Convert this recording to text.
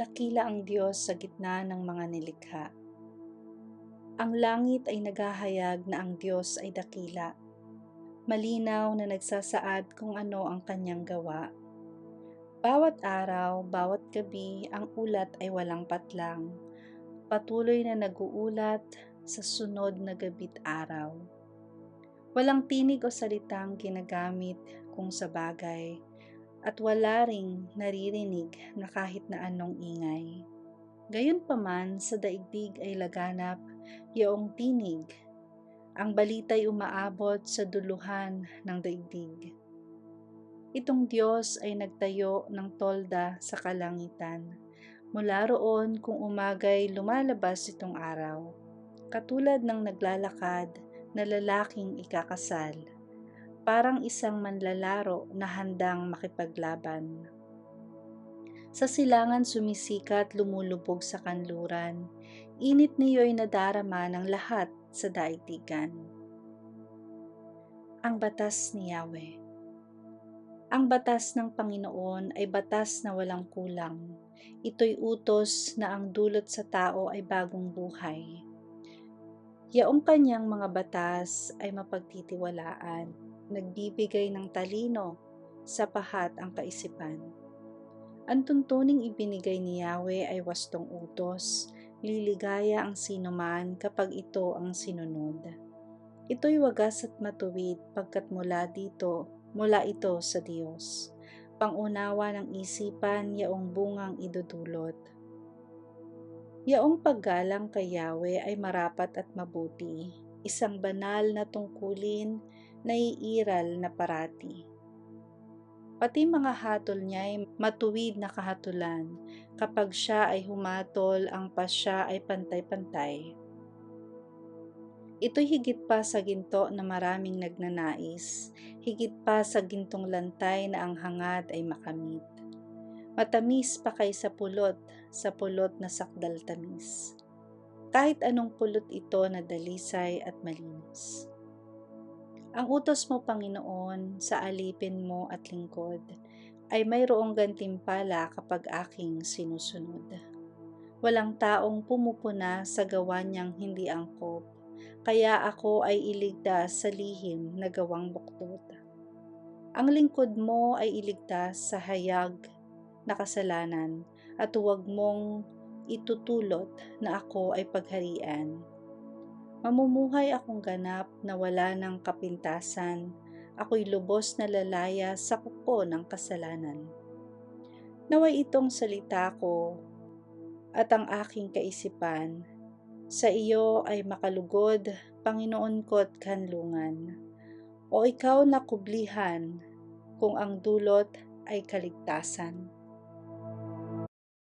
Dakila ang Diyos sa gitna ng mga nilikha. Ang langit ay naghahayag na ang Diyos ay dakila. Malinaw na nagsasaad kung ano ang kanyang gawa. Bawat araw, bawat gabi, ang ulat ay walang patlang. Patuloy na naguulat sa sunod na gabi't araw. Walang tinig o salitang ginagamit kung sa bagay at wala ring naririnig na kahit na anong ingay. Gayunpaman sa daigdig ay laganap yaong tinig. Ang balita'y umaabot sa duluhan ng daigdig. Itong Diyos ay nagtayo ng tolda sa kalangitan. Mula roon kung umagay lumalabas itong araw. Katulad ng naglalakad na lalaking ikakasal. Parang isang manlalaro na handang makipaglaban. Sa silangan sumisikat lumulubog sa kanluran. Init niyo'y nadarama ng lahat sa daigdigan. Ang batas ni Yahweh ang batas ng Panginoon ay batas na walang kulang. Ito'y utos na ang dulot sa tao ay bagong buhay. Yaong kanyang mga batas ay mapagtitiwalaan, nagbibigay ng talino sa pahat ang kaisipan. Ang tuntuning ibinigay ni Yahweh ay wastong utos, liligaya ang sinuman kapag ito ang sinunod. Ito'y wagas at matuwid pagkat mula dito mula ito sa Diyos. Pangunawa ng isipan yaong bungang idudulot. Yaong paggalang kay Yahweh ay marapat at mabuti, isang banal na tungkulin na iiral na parati. Pati mga hatol niya ay matuwid na kahatulan. Kapag siya ay humatol, ang pasya ay pantay-pantay. Ito'y higit pa sa ginto na maraming nagnanais, higit pa sa gintong lantay na ang hangad ay makamit. Matamis pa kay sa pulot, sa pulot na sakdal tamis. Kahit anong pulot ito na dalisay at malinis. Ang utos mo, Panginoon, sa alipin mo at lingkod, ay mayroong gantimpala kapag aking sinusunod. Walang taong pumupuna sa gawa niyang hindi angkop, kaya ako ay iligtas sa lihim na gawang buktot. Ang lingkod mo ay iligtas sa hayag na kasalanan at huwag mong itutulot na ako ay pagharian. Mamumuhay akong ganap na wala ng kapintasan, ako'y lubos na lalaya sa kuko ng kasalanan. Naway itong salita ko at ang aking kaisipan sa iyo ay makalugod, Panginoon ko't kanlungan. O ikaw na kublihan kung ang dulot ay kaligtasan.